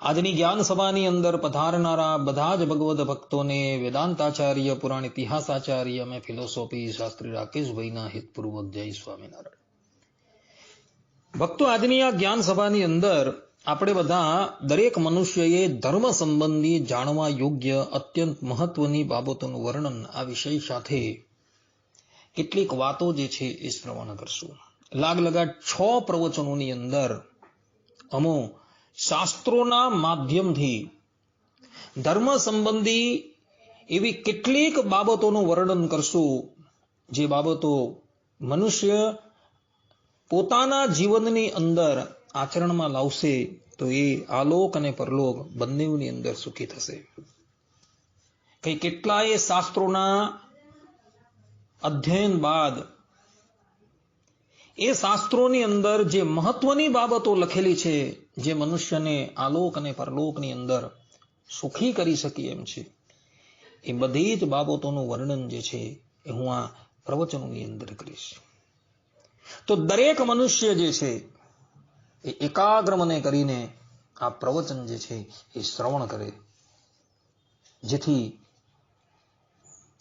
આજની જ્ઞાન સભાની અંદર પધારનારા બધા જ ભગવદ ભક્તોને વેદાંતાચાર્ય, પુરાણ ઇતિહાસાચાર્ય અને ફિલોસોફી શાસ્ત્રી રાકેશભાઈના હિતપૂર્વક જય સ્વામિનારાયણ. ભક્તો, આજની આ જ્ઞાન સભાની અંદર આપણે બધા દરેક મનુષ્યએ ધર્મ સંબંધી જાણવા યોગ્ય અત્યંત મહત્વની બાબતોનું વર્ણન આ વિષય સાથે કેટલીક વાતો જે છે એ શ્રવણ કરશું. લાગ લગાટ છ પ્રવચનોની અંદર અમો શાસ્ત્રોના માધ્યમથી ધર્મ સંબંધી એવી કેટલીક બાબતોનું વર્ણન કરશું, જે બાબતો મનુષ્ય પોતાના જીવનની અંદર આચરણમાં લાવશે, તો એ આલોક અને પરલોક બંનેની અંદર સુખી થશે. કઈ કેટલાય શાસ્ત્રોના અધ્યયન બાદ એ શાસ્ત્રોની અંદર જે મહત્વની બાબતો લખેલી છે જે મનુષ્યને આલોક અને પરલોકની અંદર સુખી કરી શકે એમ છે, એ બધી જ બાબતોનું વર્ણન જે છે એ હું આ પ્રવચનોની અંદર કરીશ. તો દરેક મનુષ્ય જે છે એ એકાગ્ર મને કરીને આ પ્રવચન જે છે એ શ્રવણ કરે. જેથી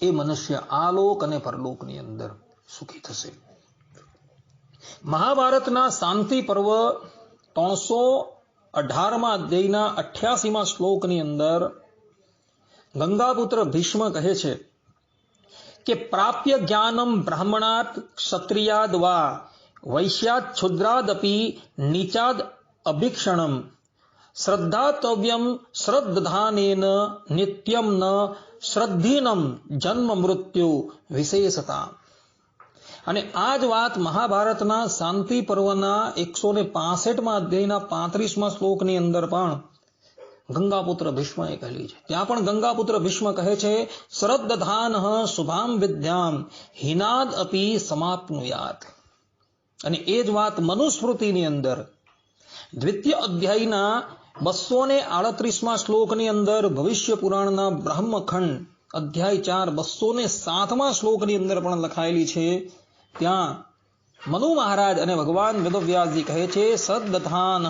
એ મનુષ્ય આલોક અને પરલોકની અંદર સુખી થશે. મહાભારતના શાંતિ પર્વ ત્રણસો અઢારમાં અધ્યાયના અઠ્યાસીમાં શ્લોકની અંદર ગંગાપુત્ર ભીષ્મ કહે છે કે પ્રાપ્ય જ્ઞાનમ બ્રાહ્મણાત ક્ષત્રિયાદ વા વૈશ્યાત છુદ્રાદપી નીચાદ અભિક્ષણમ શ્રદ્ધાતવ્યમ શ્રદ્ધાનેન નિત્યમ ન શ્રદ્ધિનમ જન્મ મૃત્યુ વિશેષતા। અને આ જ વાત મહાભારતના શાંતિ પર્વના એકસો ને પાસઠમાં અધ્યાયના પાંત્રીસમાં શ્લોકની અંદર પણ ગંગાપુત્ર ભીષ્મએ કહેલી છે. ત્યાં પણ ગંગાપુત્ર ભીષ્મ કહે છે, શ્રદ્ધાન શુભામ વિદ્યામ, હિનાદ અપી સમાપનુયાત. અને એ જ વાત મનુસ્મૃતિની અંદર, દ્વિતીય અધ્યાયના બસો ને આડત્રીસમાં શ્લોકની અંદર ભવિષ્ય પુરાણના બ્રહ્મખંડ અધ્યાય ચાર બસો ને સાતમાં શ્લોકની અંદર પણ લખાયેલી છે ત્યાં મનુ મહારાજ અને ભગવાન વેદવ્યાસજી કહે છે સદધાન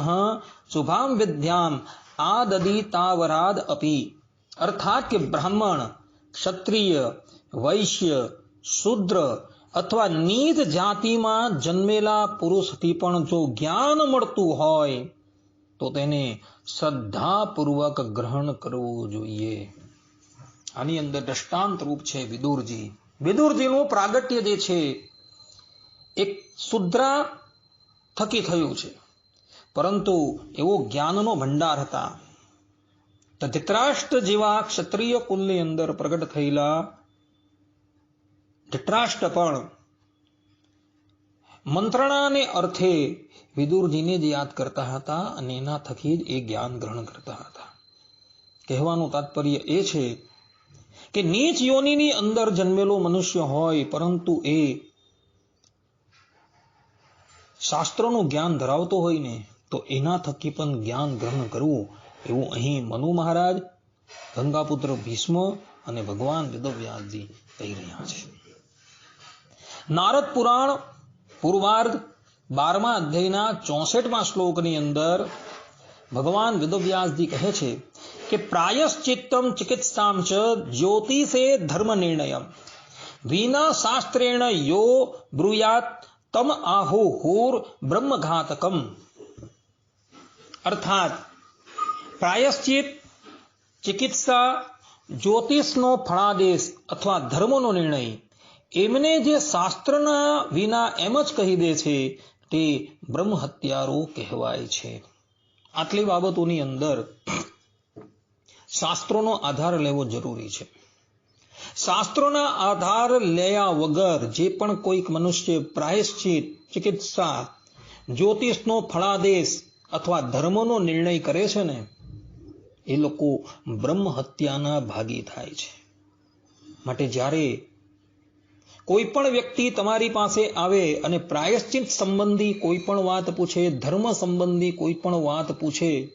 શુભામ વિદ્યામ આદદી તાવરાદ અપી. અર્થાત કે બ્રાહ્મણ, ક્ષત્રિય, વૈશ્ય, શુદ્ર અથવા નીચ જાતિમાં જન્મેલા પુરુષથી પણ જો જ્ઞાન મળતું હોય, તો તેને શ્રદ્ધાપૂર્વક ગ્રહણ કરવું જોઈએ. આની અંદર દ્રષ્ટાંત રૂપ છે વિદુરજી. વિદુરજીનું પ્રાગટ્ય જે છે એક શુદ્રા થકી થયું છે. પરંતુ એવો જ્ઞાનનો ભંડાર હતા. ધૃતરાષ્ટ્ર જેવા ક્ષત્રિય કુલની અંદર પ્રગટ થયેલા ધૃતરાષ્ટ્ર પણ મંત્રણાને અર્થે વિદુરજીને જ યાદ કરતા હતા અને એના થકી જ એ જ્ઞાન ગ્રહણ કરતા હતા. કહેવાનું તાત્પર્ય એ છે કે નીચ યોનિની અંદર જન્મેલો મનુષ્ય હોય પરંતુ એ શાસ્ત્રોનું જ્ઞાન ધરાવતો હોય ને, તો એના થકી પણ જ્ઞાન ગ્રહણ કરવું, એવું અહીં મનુ મહારાજ, ગંગાપુત્ર ભીષ્મ અને ભગવાન વેદવ્યાસજી કહી રહ્યા છે. નારદ પુરાણ, પૂર્વાર્ધ, બારમા અધ્યાયના ચોસઠમાં શ્લોકની અંદર ભગવાન વેદવ્યાસજી કહે છે કે, પ્રાયશ્ચિત્તમ ચિકિત્સામ ચ જ્યોતિષે ધર્મ નિર્ણયમ. વિના શાસ્ત્રેણ યો બ્રુયાત તમ આહો હોર બ્રહ્મઘાતકમ અર્થાત પ્રાયશ્ચિત ચિકિત્સા જ્યોતિષનો ફળાદેશ અથવા ધર્મનો નિર્ણય એમને જે શાસ્ત્રના વિના એમ જ કહી દે છે તે બ્રહ્મ હત્યારો કહેવાય છે આટલી બાબતોની અંદર શાસ્ત્રોનો આધાર લેવો જરૂરી છે શાસ્ત્રોના આધાર લેયા વગર જે પણ કોઈક મનુષ્ય પ્રાયશ્ચિત, ચિકિત્સા, જ્યોતિષનો ફળાદેશ અથવા ધર્મનો નિર્ણય કરે છે ને, એ લોકો બ્રહ્મ હત્યાના ભાગી થાય છે. માટે જ્યારે કોઈ પણ વ્યક્તિ તમારી પાસે આવે અને પ્રાયશ્ચિત સંબંધી કોઈ પણ વાત પૂછે, ધર્મ સંબંધી કોઈ પણ વાત પૂછે,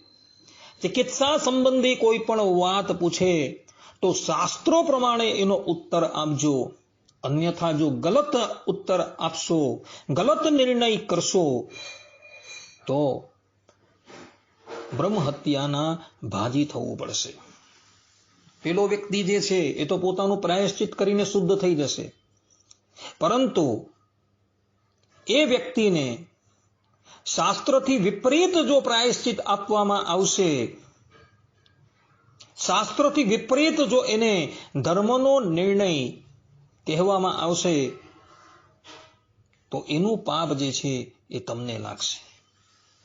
ચિકિત્સા સંબંધી કોઈ પણ વાત પૂછે તો શાસ્ત્રો પ્રમાણે એનો ઉત્તર આપજો. અન્યથા જો ગલત ઉત્તર આપશો, ગલત નિર્ણય કરશો, તો બ્રહ્મ હત્યાના ભાજી થવું પડશે. પેલો વ્યક્તિ જે છે, એ તો પોતાનું પ્રાયશ્ચિત કરીને શુદ્ધ થઈ જશે. પરંતુ એ વ્યક્તિને શાસ્ત્રથી વિપરીત જો પ્રાયશ્ચિત આપવામાં આવશે શાસ્ત્રથી વિપરીત જો એને ધર્મનો નિર્ણય કહેવામાં આવશે, તો એનું પાપ જે છે એ તમને લાગશે.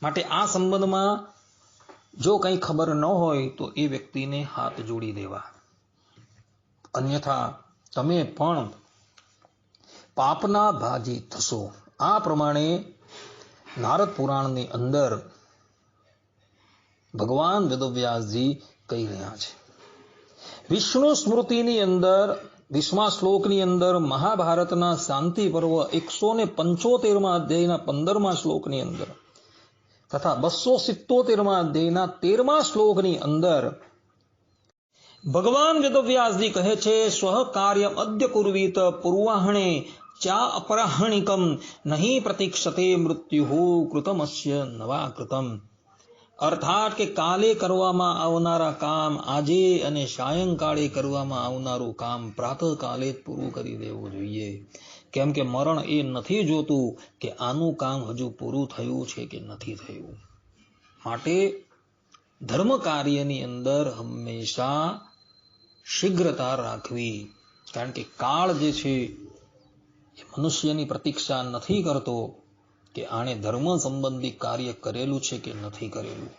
માટે આ સંબંધમાં જો કંઈ ખબર ન હોય, તો એ વ્યક્તિને હાથ જોડી દેવા. અન્યથા તમે પણ પાપના ભાજી થશો. આ પ્રમાણે નારદ પુરાણની અંદર ભગવાન વેદવ્યાસજી કહી રહ્યા છે. વિષ્ણુ સ્મૃતિની અંદર વિશ્વા શ્લોકની અંદર મહાભારતના શાંતિ પર્વ એકસો ને પંચોતેરમાં અધ્યાયના પંદરમા શ્લોકની અંદર તથા બસો સિત્તોતેરમાં અધ્યાયના તેરમા શ્લોકની અંદર ભગવાન વેદવ્યાસજી કહે છે, સ્વ કાર્ય અદ્ય કુર્વીત પૂર્વાહણે ચા અપરાહણિકમ, નહીં પ્રતીક્ષતે મૃત્યુ કૃતમસ્ય નવા કૃતમ અર્થાત કે કાલે કરવામાં આવનારા કામ આજે અને સાયંકાળે કરવામાં આવનારું કામ પ્રાતઃકાલે જ પૂરું કરી દેવું જોઈએ. કેમ કે મરણ એ નથી જોતું કે આનું કામ હજુ પૂરું થયું છે કે નથી થયું. માટે ધર્મ કાર્યની અંદર હંમેશા શીઘ્રતા રાખવી. કારણ કે કાળ જે છે એ મનુષ્યની પ્રતીક્ષા નથી કરતો. કે આણે ધર્મ સંબંધી કાર્ય કરેલું છે કે નથી કરેલું?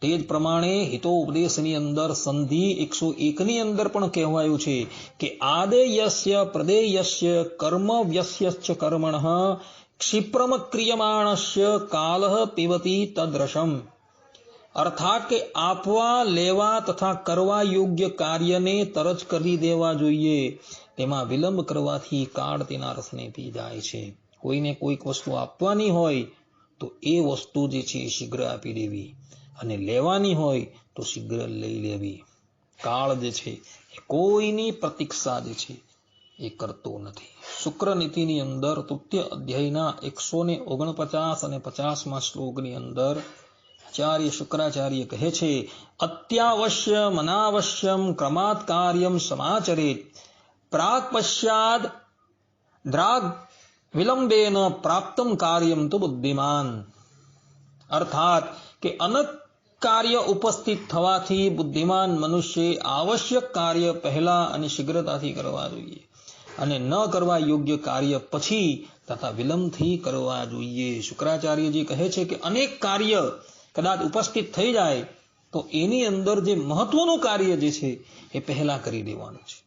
તે જ પ્રમાણે હિતોપદેશની અંદર સંધિ એકસો એકની અંદર પણ કહેવાયું છે કે આદેયસ્ય પ્રદેયસ્ય કર્મ વ્યસ્યશ્ચ કર્મણ ક્ષિપ્રમ ક્રિયમાણસ્ય કાલ પીવતી તદ્રશમ. અર્થાત કે આપવા, લેવા તથા કરવા યોગ્ય કાર્યને તરજ કરી દેવા જોઈએ. તેમાં વિલંબ કરવાથી કાળ તેના રસને પી જાય છે. કોઈને કોઈક વસ્તુ આપવાની હોય, તો એ વસ્તુ જે છે એ શીઘ્ર આપી દેવી. અને લેવાની હોય, તો શીઘ્ર લઈ લેવી. કાળ જે છે એ કોઈની પ્રતીક્ષા જે છે એ કરતો નથી. શુક્ર નીતિની અંદર તૃતીય અધ્યાયના એકસો ને ઓગણપચાસ અને પચાસમાં શ્લોકની અંદર આચાર્ય શુક્રાચાર્ય કહે છે, અત્યાવશ્ય મનાવશ્યમ ક્રમાત કાર્યમ સમાચરે પ્રાક પશ્ચાદ દ્રાગ વિલંબેન પ્રાપ્તમ કાર્યમ તો બુદ્ધિમાન અર્થાત કે અનક કાર્ય ઉપસ્થિત થવાથી બુદ્ધિમાન મનુષ્ય આવશ્યક કાર્ય પહેલા અને શીઘ્રતાથી કરવા જોઈએ અને ન કરવા યોગ્ય કાર્ય પછી તથા વિલંબથી કરવા જોઈએ શુક્રાચાર્યજી કહે છે કે અનેક કાર્ય કદાચ ઉપસ્થિત થઈ જાય તો એની અંદર જે મહત્વનું કાર્ય જે છે એ પહેલા કરી દેવાનું છે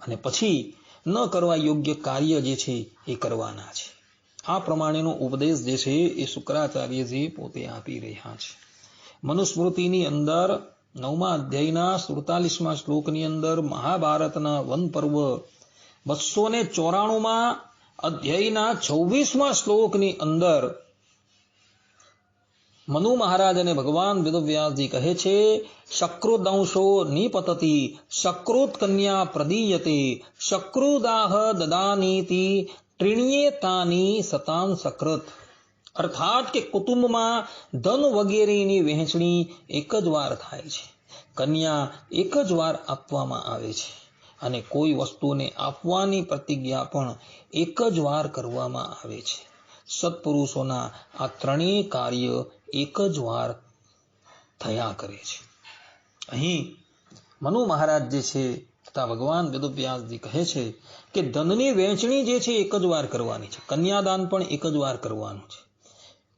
અને પછી ન કરવા યોગ્ય કાર્ય જે છે એ કરવાના છે. આ પ્રમાણેનો ઉપદેશ જે છે એ શુક્રાચાર્યજી પોતે આપી રહ્યા છે. મનુસ્મૃતિની અંદર નવમા અધ્યાયના સુડતાલીસમાં શ્લોકની અંદર મહાભારતના વન પર્વ બસો ને ચોરાણુંમાં અધ્યાયના છવ્વીસમાં શ્લોકની અંદર મનુ મહારાજ અને ભગવાન વેદવ્યાસજી કહે છે, શક્રુદંશો નિપતતી, શક્રુત કન્યા પ્રદીયતે, શક્રુદાહ દદાનીતિ ત્રિણ્યેતાની સતાન સકૃત. અર્થાત કે કુટુંબમાં ધન વગેરેની વહેંચણી એક જ વાર થાય છે. કન્યા એક જ વાર આપવામાં આવે છે અને કોઈ વસ્તુને આપવાની પ્રતિજ્ઞા પણ એક જ વાર કરવામાં આવે છે. સત્પુરુષોના આ ત્રણેય કાર્ય એક જ વાર થયા કરે છે. અહીં મનુ મહારાજ જે છે, તથા ભગવાન વેદવ્યાસજી કહે છે કે ધનની વહેંચણી જે છે, એક જ વાર કરવાની છે. કન્યાદાન પણ એક જ વાર કરવાનું છે.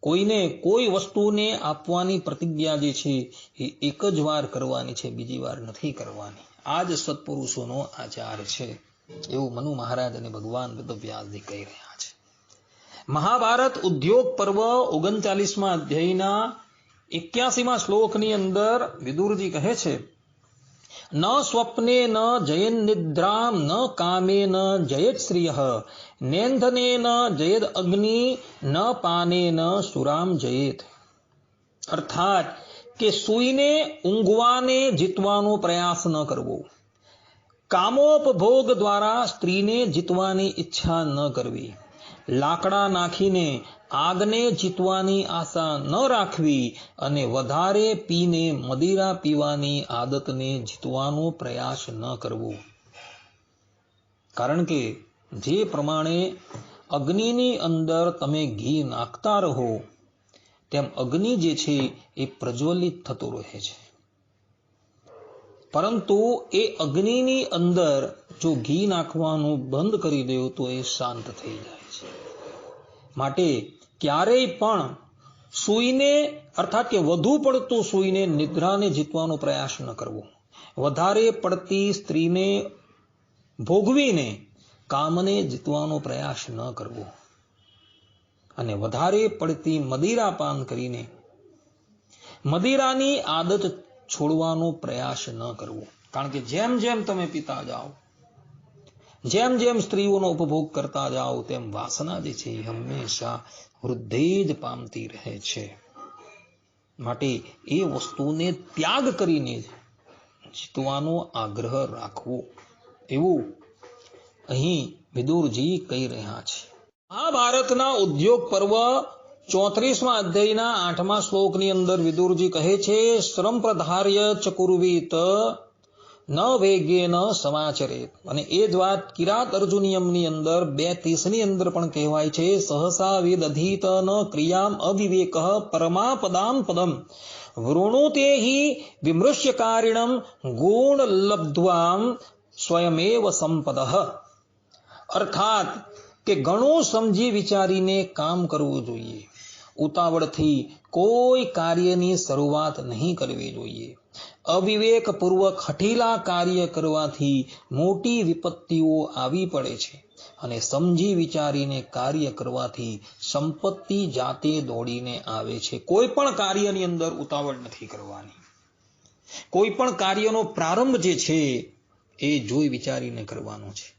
કોઈને કોઈ વસ્તુને આપવાની પ્રતિજ્ઞા જે છે, એ એક જ વાર કરવાની છે, બીજી વાર નથી કરવાની. આ જ સત્પુરુષોનો આચાર છે. એવું મનુ મહારાજ અને ભગવાન વેદવ્યાસજી કહી રહ્યા છે. મહાભારત ઉદ્યોગ પર્વ ઓગણચાલીસમાં અધ્યાયના એક્યાસીમાં શ્લોકની અંદર વિદુરજી કહે છે, ન સ્વપ્ને ન જયન નિદ્રામ ન કામે ન જયત શ્રિય નેંધને ન જયેદ અગ્નિ ન પાને ન સુરામ જયેત. અર્થાત કે સૂઈને, ઊંઘવાને, જીતવાનો પ્રયાસ ન કરવો. કામોપભોગ દ્વારા સ્ત્રીને જીતવાની ઈચ્છા ન કરવી. લાકડા નાખીને આગને જીતવાની આશા ન રાખવી અને વધારે પીને મદિરા પીવાની આદતને જીતવાનો પ્રયાસ ન કરવો. કારણ કે જે પ્રમાણે અગ્નિની અંદર તમે ઘી નાખતા રહો, તેમ અગ્નિ જે છે એ પ્રજ્વલિત થતો રહે છે. પરંતુ એ અગ્નિની અંદર જો ઘી નાખવાનું બંધ કરી દો તો એ શાંત થઈ જાય. માટે ક્યારેય પણ સૂઈને અર્થાત કે વધુ પડતું સૂઈને નિદ્રાને જીતવાનો પ્રયાસ ન કરવો. વધારે પડતી સ્ત્રીને ભોગવીને કામને જીતવાનો પ્રયાસ ન કરવો. અને વધારે પડતી મદિરા પાન કરીને મદિરાની આદત છોડવાનો પ્રયાસ ન કરવો. કારણ કે જેમ જેમ તમે પીતા જાઓ જેમ જેમ સ્ત્રીઓનો ઉપભોગ કરતા જાઓ, તેમ વાસના જે છે એ હંમેશા વૃદ્ધિ જ પામતી રહે છે. માટે એ વસ્તુને ત્યાગ કરીને જીતવાનો આગ્રહ રાખવો. એવું અહીં વિદુરજી કહી રહ્યા છે. મહાભારતના ઉદ્યોગ પર્વ ચોત્રીસમાં અધ્યાયના આઠમા શ્લોકની અંદર વિદુરજી કહે છે, શ્રમ પ્રધાર્ય ચકુર્વીત ન વેગે ન સમાચરે અને એ જ વાત કિરાત અર્જુનિયમની અંદર બે ત્રીસની અંદર પણ કહેવાય છે, સહસા વેદ અધીત ન ક્રિયામ અવિવેક પરમાપદામ પદમ. વૃણુતે હિ વિમૃશ્યકારિણમ ગુણ લબ્ધ્વામ સ્વયમેવ સંપદ. અર્થાત કે ઘણું સમજી વિચારીને કામ કરવું જોઈએ. ઉતાવળથી કોઈ કાર્યની શરૂઆત નહીં કરવી જોઈએ. અવિવેકપૂર્વક હઠીલા કાર્ય કરવાથી મોટી વિપત્તિઓ આવી પડે છે અને સમજી વિચારીને કાર્ય કરવાથી સંપત્તિ જાતે દોડીને આવે છે. કોઈ પણ કાર્યની અંદર ઉતાવળ નથી કરવાની. કોઈ પણ કાર્યનો પ્રારંભ જે છે એ જોઈ વિચારીને કરવાનો છે.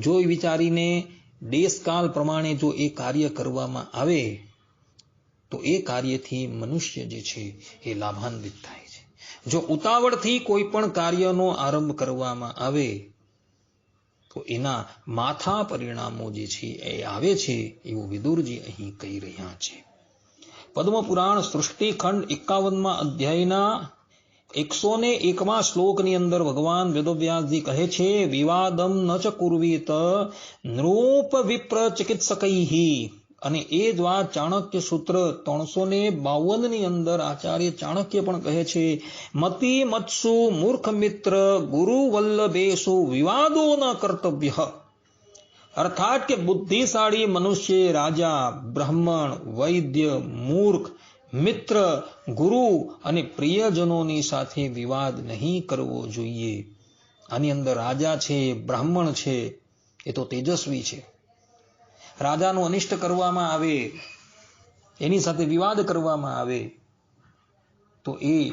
જોઈ વિચારીને દેશકાલ પ્રમાણે જો એ કાર્ય કરવામાં આવે તો એ કાર્યથી મનુષ્ય જે છે એ લાભાન્વિત થાય. જો ઉતાવળથી કોઈ પણ કાર્યનો આરંભ કરવામાં આવે, તો એના માથા પરિણામો જે છે એ આવે છે એવું વિદુરજી અહીં કહી રહ્યા છે. પદ્મપુરાણ સૃષ્ટિખંડ એકાવનમાં અધ્યાયના એકસો ને એકમાં શ્લોકની અંદર ભગવાન વેદવ્યાસજી કહે છે, વિવાદમ ન ચ કુર્વીત નૃપ વિપ્ર ચિકિત્સકૈ. અને એ જ વાત ચાણક્ય સૂત્ર ત્રણસો ને બાવનની અંદર આચાર્ય ચાણક્ય પણ કહે છે, મતિ મત્સુ મૂર્ખ મિત્ર ગુરુ વલ્લભેશુ વિવાદો ન કર્તવ્ય. અર્થાત કે બુદ્ધિશાળી મનુષ્ય, રાજા, બ્રાહ્મણ, વૈદ્ય, મૂર્ખ, મિત્ર, ગુરુ અને પ્રિયજનોની સાથે વિવાદ નહીં કરવો જોઈએ. આની અંદર રાજા છે, બ્રાહ્મણ છે, એ તો તેજસ્વી છે. રાજાનું અનિષ્ટ કરવામાં આવે, એની સાથે વિવાદ કરવામાં આવે, તો એ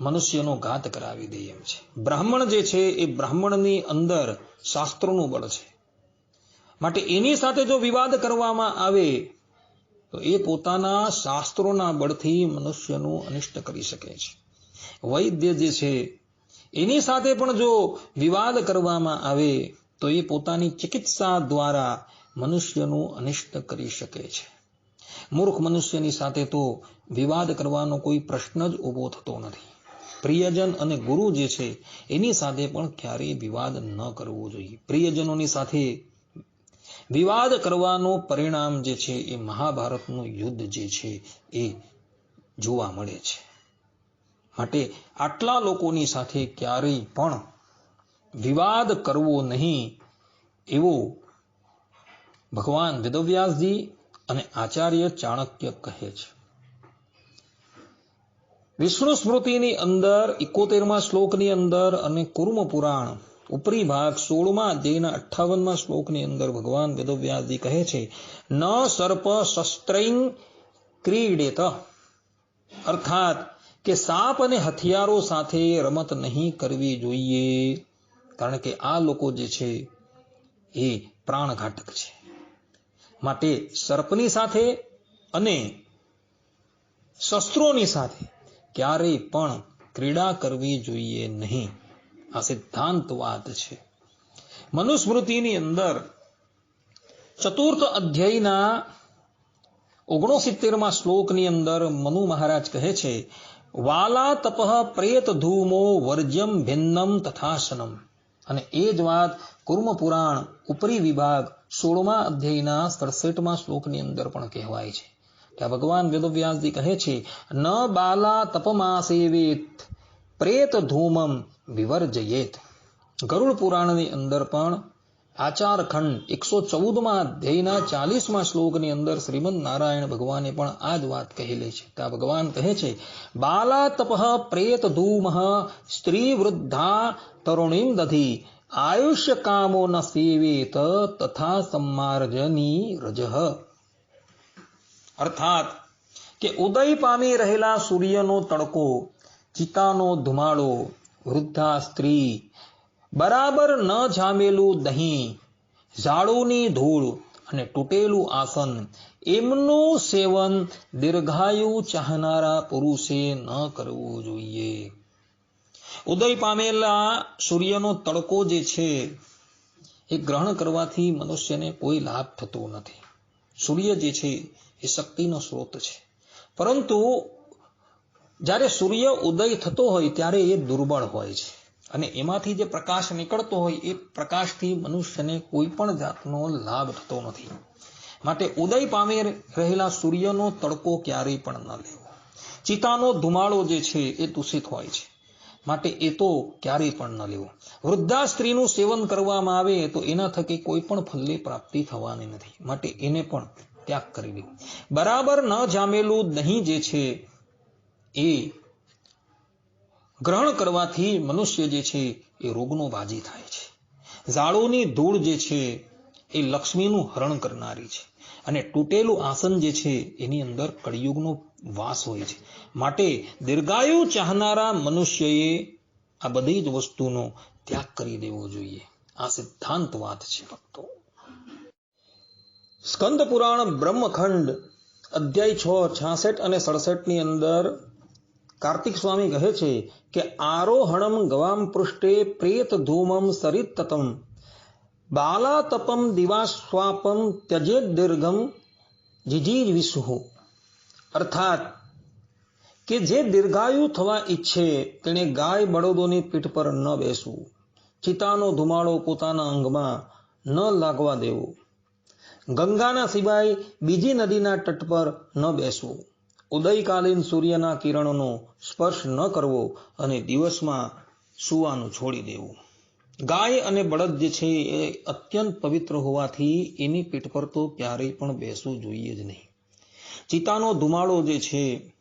મનુષ્યનો ઘાત કરાવી દે એમ છે. બ્રાહ્મણ જે છે, એ બ્રાહ્મણની અંદર શાસ્ત્રોનું બળ છે. માટે એની સાથે જો વિવાદ કરવામાં આવે, તો એ પોતાના શાસ્ત્રોના બળથી મનુષ્યનું અનિષ્ટ કરી શકે છે. વૈદ્ય જે છે, એની સાથે પણ જો વિવાદ કરવામાં આવે તો એ પોતાની ચિકિત્સા દ્વારા મનુષ્યનું અનિષ્ટ કરી શકે છે. મૂર્ખ મનુષ્યની સાથે તો વિવાદ કરવાનો કોઈ પ્રશ્ન જ ઊભો થતો નથી. પ્રિયજન અને ગુરુ જે છે, એની સાથે પણ ક્યારેય વિવાદ ન કરવો જોઈએ. પ્રિયજનોની સાથે વિવાદ કરવાનું પરિણામ જે છે, એ મહાભારતનું યુદ્ધ જે છે, એ જોવા મળે છે. માટે આટલા લોકોની સાથે ક્યારેય પણ વિવાદ કરવો નહીં એવું ભગવાન વેદવ્યાસજી અને આચાર્ય ચાણક્ય કહે છે. વિષ્ણુ સ્મૃતિની અંદર ઇકોતેરમા શ્લોકની અંદર અને કુર્મ પુરાણ ઉપરી ભાગ સોળમા અધ્યયના અઠ્ઠાવનમાં શ્લોકની અંદર ભગવાન વેદવ્યાસજી કહે છે, ન સર્પ શસ્ત્રૈન ક્રીડેત. અર્થાત કે સાપ અને હથિયારો સાથે રમત નહીં કરવી જોઈએ. કારણ કે આ લોકો જે છે એ પ્રાણઘાતક છે. માટે સર્પની સાથે અને શસ્ત્રોની સાથે ક્યારેય પણ ક્રીડા કરવી જોઈએ નહીં. આ સિદ્ધાંત વાત છે. મનુસ્મૃતિની અંદર ચતુર્થ અધ્યાયના ઓગણસિત્તેરમાં શ્લોકની અંદર મનુ મહારાજ કહે છે, વાલા તપ પ્રેત ધૂમો વર્જ્યમ ભિન્નમ તથાસનમ. અને એ જ વાત કુર્મ પુરાણ ઉપરી વિભાગ સોળમા અધ્યાયના સડસઠમાં શ્લોકની અંદર પણ કહેવાય છે. ત્યાં ભગવાન વેદવ્યાસજી કહે છે, ન બાલા તપમાસેવેત, પ્રેત ધૂમમ વિવર્જયેત. ગરુડ પુરાણની અંદર પણ આચાર ખંડ એકસો ચૌદમાં અધ્યાયના ચાલીસમાં શ્લોકની અંદર શ્રીમદ નારાયણ ભગવાને પણ આ જ વાત કહેલી છે. ત્યાં ભગવાન કહે છે, બાલા તપઃ પ્રેત ધૂમ સ્ત્રી વૃદ્ધા તરુણીમ દધી, આયુષ્ય કામો ન સેવેત તથા સંમાર્જની રજહ અર્થાત કે ઉદય પામી રહેલા સૂર્યનો તડકો ચિતાનો ધુમાડો, વૃદ્ધા સ્ત્રી બરાબર ન જામેલું દહીં, ઝાડુની ધૂળ અને તૂટેલું આસન, એમનું સેવન દીર્ઘાયુ ચાહનારા પુરુષે ન કરવું જોઈએ. ઉદય પામેલા સૂર્યનો તડકો જે છે, એ ગ્રહણ કરવાથી મનુષ્યને કોઈ લાભ થતો નથી. સૂર્ય જે છે, એ શક્તિનો સ્ત્રોત છે. પરંતુ જ્યારે સૂર્ય ઉદય થતો હોય, ત્યારે એ દુર્બળ હોય છે. અને એમાંથી જે પ્રકાશ નીકળતો હોય એ પ્રકાશથી મનુષ્યને કોઈ પણ જાતનો લાભ થતો નથી. માટે ઉદય પામી રહેલા સૂર્યનો તડકો ક્યારેય પણ ન લેવો. ચિતાનો ધુમાડો જે છે એ દૂષિત હોય છે. માટે એ તો ક્યારેય પણ ન લેવો. વૃદ્ધા સ્ત્રીનું સેવન કરવામાં આવે તો એના થકી કોઈ પણ ફલની પ્રાપ્તિ થવાની નથી. માટે એને પણ ત્યાગ કરી દેવો બરાબર ન જામેલું દહીં જે છે એ ગ્રહણ કરવાથી મનુષ્ય જે છે એ રોગનો બાજી થાય છે. ઝાડોની ધૂળ જે છે એ લક્ષ્મીનું હરણ કરનારી છે. અને તૂટેલું આસન જે છે એની અંદર કળિયુગનો વાસ હોય છે. માટે દીર્ઘાયુ ચાહનારા મનુષ્યએ આ બધી જ વસ્તુનો ત્યાગ કરી દેવો જોઈએ. આ સિદ્ધાંત વાત છે ભક્તો. સ્કંદ પુરાણ બ્રહ્મખંડ અધ્યાય છ, છાસઠ અને સડસઠની અંદર કાર્તિક સ્વામી કહે છે કે આરોહણમ ગવામ પૃષ્ઠે પ્રેત ધૂમમ સરિતતમ બાલા તપમ દિવાસ્વાપમ ત્યજેત દીર્ઘમ જીજીર વિસુહુ અર્થાત કે જે દીર્ઘાયુ થવા ઈચ્છે તેણે ગાય બળદોની પીઠ પર ન બેસવું. ચિતાનો ધુમાડો પોતાના અંગમાં ન લાગવા દેવો. ગંગાના સિવાય બીજી નદીના તટ પર ન બેસવું. ઉદયકાલીન સૂર્યના કિરણોનો સ્પર્શ ન કરવો અને દિવસમાં સુવાનું છોડી દેવું. ગાય અને બળદ જે છે એ અત્યંત પવિત્ર હોવાથી એની પીઠ પર તો ક્યારેય પણ બેસવું જોઈએ જ નહીં. ચિતાનો ધુમાડો જે છે,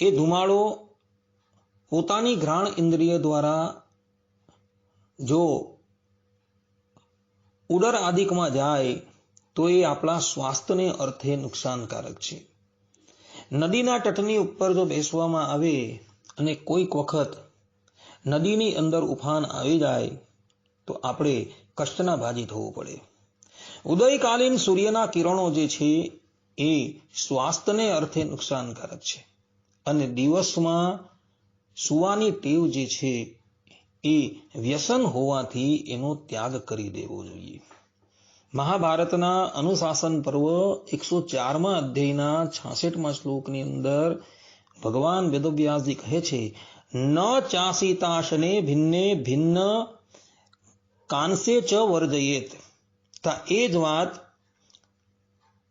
એ ધુમાડો પોતાની ઘ્રાણ ઇન્દ્રિય દ્વારા જો ઉદર આદિકમાં જાય, તો એ આપણા સ્વાસ્થ્યને અર્થે નુકસાનકારક છે. નદીના તટની ઉપર જો બેસવામાં આવે અને કોઈક વખત નદીની અંદર ઉફાન આવી જાય, તો આપણે કષ્ટના ભાજી થવું પડે. ઉદયકાલીન સૂર્યના કિરણો જે છે, એ સ્વાસ્થ્યને અર્થે નુકસાનકારક છે. અને દિવસમાં સુવાની ટેવ જે છે, એ વ્યસન હોવાથી એનો ત્યાગ કરી દેવો જોઈએ. મહાભારતના અનુશાસન પર્વ એકસો ચારમાં અધ્યાયના છાસઠમાં શ્લોકની અંદર ભગવાન વેદવ્યાસજી કહે છે, ન ચાસિતાશને ભિન્ને ભિન્ન કાંસે ચ વર્જયેત. તા એ જ વાત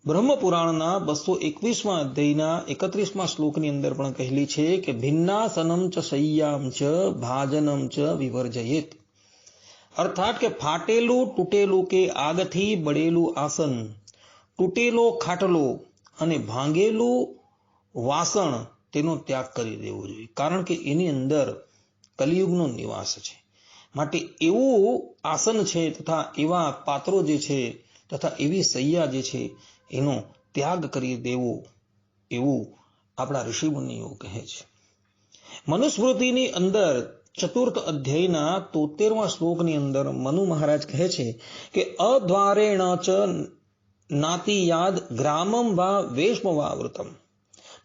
બ્રહ્મપુરાણના બસો એકવીસમાં અધ્યાયના એકત્રીસમાં શ્લોકની અંદર પણ કહેલી છે કે, ભિન્નાસનમ ચ શય્યામ ચ ભાજનમ ચ વિવર્જયેત. અર્થાત કે ફાટેલું, તૂટેલું કે આગથી બળેલું આસન. તૂટેલો, ખાટલો અને ભાંગેલું વાસણ તેનો ત્યાગ કરી દેવો જોઈએ. કારણ કે એની અંદર કલિયુગનો નિવાસ છે. માટે એવું આસન છે તથા એવા પાત્રો જે છે તથા એવી સૈયા જે છે એનો ત્યાગ કરી દેવો એવું આપણા ઋષિમુનિઓ કહે છે. મનુસ્મૃતિની અંદર ચતુર્થ અધ્યાયના તોતેરમા શ્લોકની અંદર મનુ મહારાજ કહે છે કે, અદ્વારેણ ચ નાતિયાદ ગ્રામમ વા વેશ્મ વાવૃતમ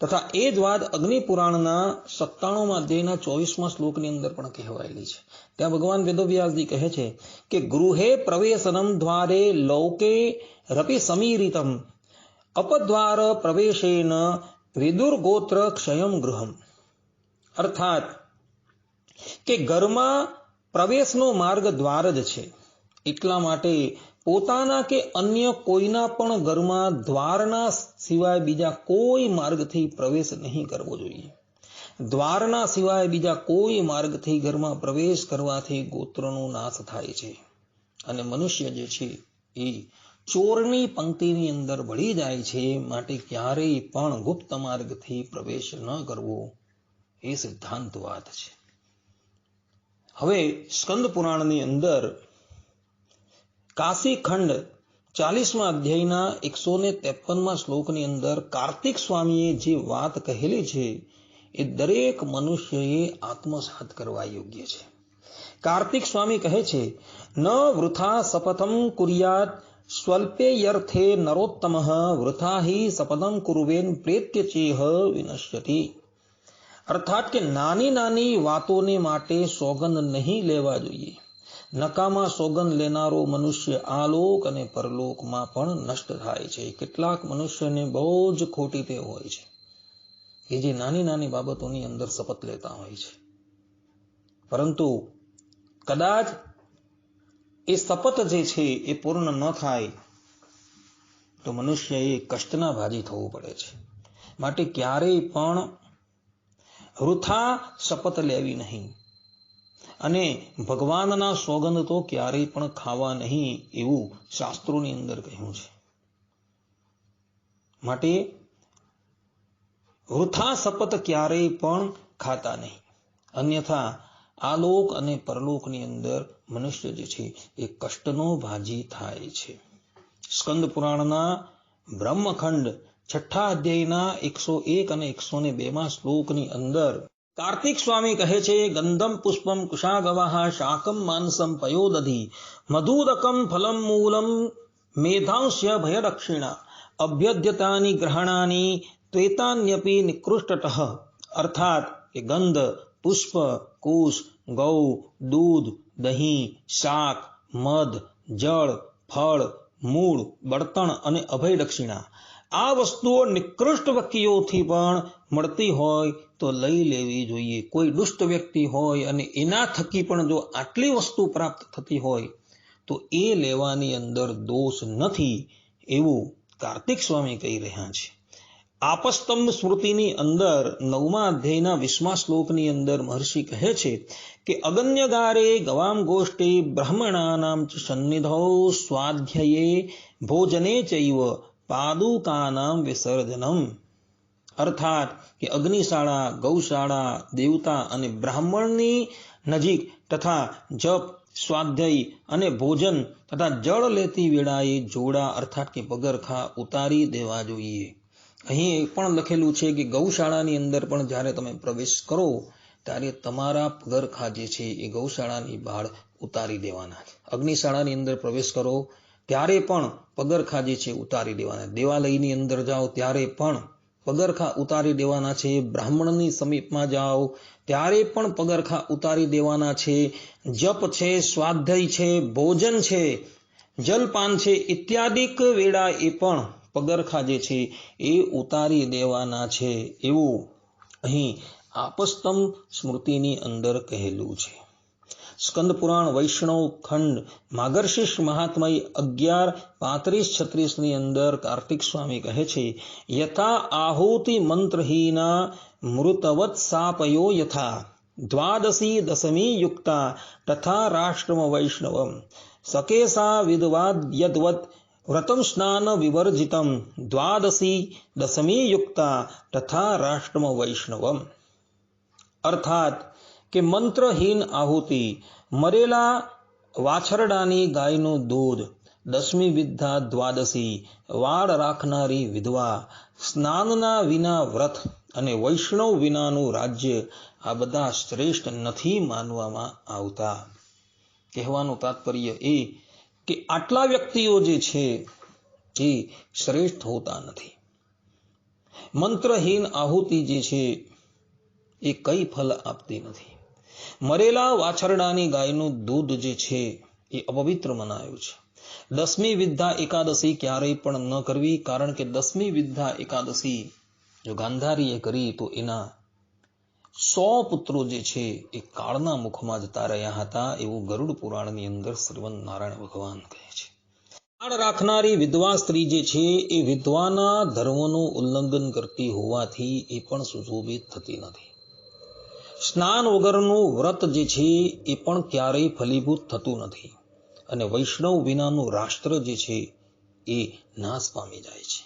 તથા એ જ વાત અગ્નિપુરાણના સત્તાણું અધ્યાયના ચોવીસમાં શ્લોકની અંદર પણ કહેવાયેલી છે. ત્યાં ભગવાન વેદવ્યાસજી કહે છે કે, ગૃહે પ્રવેશનમ દ્વારે લૌકે રપિ સમીરિતમ, અપદ્વાર પ્રવેશેન વિદુર્ગોત્ર ક્ષયમ ગૃહમ. અર્થાત કે ઘરમાં પ્રવેશનો માર્ગ દ્વાર જ છે. એટલા માટે પોતાના કે અન્ય કોઈના પણ ઘરમાં દ્વારના સિવાય બીજા કોઈ માર્ગથી પ્રવેશ નહીં કરવો જોઈએ. દ્વારના સિવાય બીજા કોઈ માર્ગથી ઘરમાં પ્રવેશ કરવાથી ગોત્રનો નાશ થાય છે. અને મનુષ્ય જે છે એ ચોરની પંક્તિની અંદર ભળી જાય છે માટે ક્યારેય પણ ગુપ્ત માર્ગથી પ્રવેશ ન કરવો એ સિદ્ધાંત વાત છે. હવે સ્કંદ પુરાણની અંદર કાશી ખંડ ચાલીસમાં અધ્યાયના એકસો ને ત્રેપનમાં શ્લોકની અંદર કાર્તિક સ્વામીએ જે વાત કહેલી છે, એ દરેક મનુષ્યએ આત્મસાત કરવા યોગ્ય છે. કાર્તિક સ્વામી કહે છે, ન વૃથા સપથમ કુર્યાત, સ્વલ્પે યર્થે નરોત્તમ, વૃથા હિ સપદમ કુરુવેન પ્રેત્ય ચેહ વિનશ્યતિ. અર્થાત કે નાની નાની વાતોને માટે સોગંદ નહીં લેવા જોઈએ. નકામા સોગંદ લેનારો મનુષ્ય આલોક અને પરલોકમાં પણ નષ્ટ થાય છે. કેટલાક મનુષ્યને બહુ જ ખોટી તે હોય છે. કે જે નાની નાની બાબતોની અંદર શપથ લેતા હોય છે. પરંતુ કદાચ એ શપથ જે છે એ પૂર્ણ ન થાય તો મનુષ્યએ કષ્ટના ભાજી થવું પડે છે. માટે ક્યારેય પણ વૃથા શપથ લેવી નહીં. અને ભગવાનના સોગંદ તો ક્યારેય પણ ખાવા નહીં એવું શાસ્ત્રોની અંદર કહ્યું છે. માટે વૃથા શપથ ક્યારેય પણ ખાતા નહીં. અન્યથા આલોક અને પરલોકની અંદર મનુષ્ય જે છે એ કષ્ટનો ભાજી થાય છે. સ્કંદ પુરાણના બ્રહ્મખંડ છઠ્ઠા અધ્યાયના એકસો એક અને એકસો ને બેમાં શ્લોકની અંદર કાર્તિક સ્વામી કહે છે, ગંધમ પુષ્પમ કુશાગવાહ શાકમ માનસમ પયોદધી મધુદકમ ફલમ મૂલમ મેધાંશ્ય ભયદક્ષિણા, અભ્યદ્યતાની ગ્રહણાની ત્વેતાન્યપી નિકૃષ્ટત અર્થાત કે ગંધ, પુષ્પ, કુશ, ગૌ, દૂધ, દહીં, શાક, મધ, જળ, ફળ, મૂળ, બળતણ અને અભય દક્ષિણા આ વસ્તુઓ નિકૃષ્ટ વ્યક્તિઓથી પણ મળતી હોય તો લઈ લેવી જોઈએ. કોઈ દુષ્ટ વ્યક્તિ હોય અને એના થકી પણ જો આટલી વસ્તુ પ્રાપ્ત થતી હોય, તો એ લેવાની અંદર દોષ નથી એવું કાર્તિક સ્વામી કહી રહ્યા છે. આપસ્તંભ સ્મૃતિની અંદર નવમા અધ્યાયના વિશ્વા શ્લોકની અંદર મહર્ષિ કહે છે કે, અગન્યગારે ગવામ ગોષ્ઠે બ્રાહ્મણાનામ સન્નિધૌ સ્વાધ્યયે ભોજને ચૈવ પાદુકાનામ વિસર્જનમ અર્થાત કે અગ્નિશાળા ગૌશાળા દેવતા અને બ્રાહ્મણની નજીક તથા જપ સ્વાધ્યાય અને ભોજન તથા જળ લેતી વેળાએ જોડા અર્થાત કે પગરખા ઉતારી દેવા જોઈએ। અહીં પણ લખેલું છે કે ગૌશાળાની અંદર પણ જ્યારે તમે પ્રવેશ કરો, ત્યારે તમારા પગરખા જે છે એ ગૌશાળાની બહાર ઉતારી દેવાના અગ્નિશાળાની અંદર પ્રવેશ કરો ત્યારે પણ પગરખા જે છે ઉતારી દેવાના. દેવાલયની અંદર જાઓ ત્યારે પણ પગરખા ઉતારી દેવાના છે. બ્રાહ્મણની સમીપમાં જાઓ ત્યારે પણ પગરખા ઉતારી દેવાના છે. જપ છે, સ્વાધ્યાય છે, ભોજન છે, જલપાન છે, ઇત્યાદિક વેળા એ પણ પગરખા જે છે એ ઉતારી દેવાના છે. એવું અહીં આપસ્તમ સ્મૃતિની અંદર કહેલું છે. સ્કંદ પુરાણ વૈષ્ણવ ખંડ માગર્ષિષ મહાત્મય અગિયાર પાંત્રીસ છત્રીસની અંદર કાર્તિક સ્વામી કહે છે, યથા આહુતિ મંત્રહીના મૃતવત સાપયો યથા દ્વાદશી દશમી યુક્તા તથા રાષ્ટ્રમ વૈષ્ણવમ સકેસા વિદવાદ યદવત વ્રતમ સ્નાન વિવર્જિતમ દ્વાદશી દશમી યુક્તા તથા રાષ્ટ્રમ વૈષ્ણવમ. અર્થાત કે મંત્રહીન આહુતિ, મરેલા વાછરડાની ગાયનું દૂધ, દસમી વિદ્ધા દ્વાદશી, વાળ રાખનારી વિધવા, સ્નાનના વિના વ્રત અને વૈષ્ણવ વિનાનું રાજ્ય આ બધા શ્રેષ્ઠ નથી માનવામાં આવતા. કહેવાનું તાત્પર્ય એ કે આટલા વ્યક્તિઓ જે છે એ શ્રેષ્ઠ હોતા નથી. મંત્રહીન આહુતિ જે છે એ કઈ ફલ આપતી નથી. મરેલા વાછરડાની ગાયનું દૂધ જે છે એ અપવિત્ર મનાયું છે. દસમી વિદ્યા એકાદશી ક્યારેય પણ ન કરવી, કારણ કે દસમી વિદ્યા એકાદશી જો ગાંધારીએ કરી, તો એના સો પુત્રો જે છે એ કાળના મુખમાં જતા રહ્યા હતા, એવું ગરુડ પુરાણની અંદર શ્રીમદ નારાયણ ભગવાન કહે છે. કાળ રાખનારી વિધવા સ્ત્રી જે છે એ વિધવાના ધર્મનું ઉલ્લંઘન કરતી હોવાથી એ પણ સુશોભિત થતી નથી. સ્નાન વગરનું વ્રત જે છે એ પણ ક્યારેય ફલીભૂત થતું નથી અને વૈષ્ણવ વિનાનું રાષ્ટ્ર જે છે એ નાશ પામી જાય છે.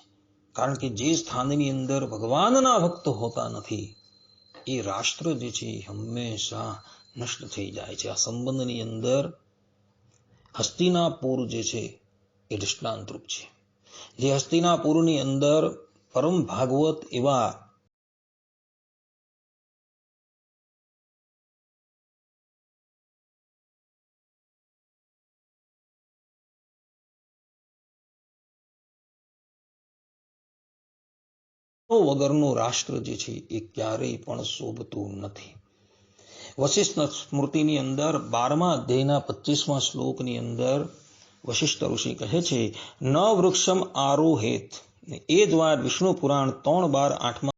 કારણ કે જે સ્થાનની અંદર ભગવાનના ભક્ત હોતા નથી, એ રાષ્ટ્ર જે છે હંમેશા નષ્ટ થઈ જાય છે. આ સંબંધની અંદર હસ્તિનાપુર જે છે એ દૃષ્ટાંતરૂપ છે. જે હસ્તિનાપુરની અંદર પરમ ભાગવત એવા વગરનું રાષ્ટ્ર જે છે એ ક્યારેય પણ શોભતું નથી. વશિષ્ઠ સ્મૃતિની અંદર બારમા અધ્યાયના પચીસમા શ્લોકની અંદર વશિષ્ઠ ઋષિ કહે છે, ન વૃક્ષમ આરોહેત. એ જ વિષ્ણુ પુરાણ ત્રણ બાર આઠમાં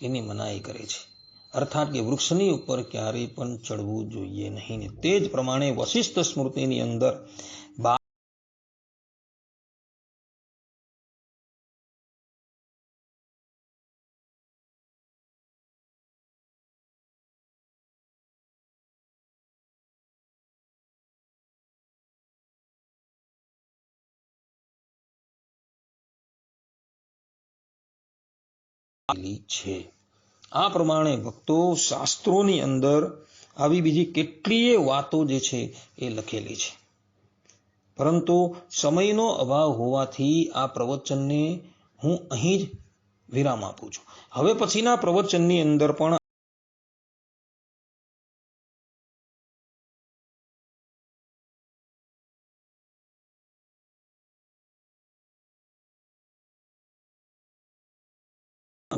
એની મનાઈ કરે છે. અર્થાત કે વૃક્ષની ઉપર ક્યારેય પણ ચડવું જોઈએ નહીં ને તે જ પ્રમાણે વશિષ્ઠ સ્મૃતિની અંદર છે. આ પ્રમાણે ભક્તો શાસ્ત્રોની અંદર આવી બીજી કેટલીય વાતો જે છે એ લખેલી છે. પરંતુ સમયનો અભાવ હોવાથી આ પ્રવચનને હું અહીં જ વિરામ આપું છું. હવે પછીના પ્રવચનની અંદર પણ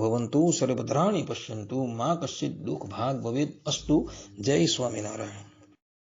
ભવંતુ સર્વભદ્રાણી પશ્યંતુ મા કશ્ચિત દુઃખ ભાગ ભવેત અસ્તુ જય સ્વામિનારાયણ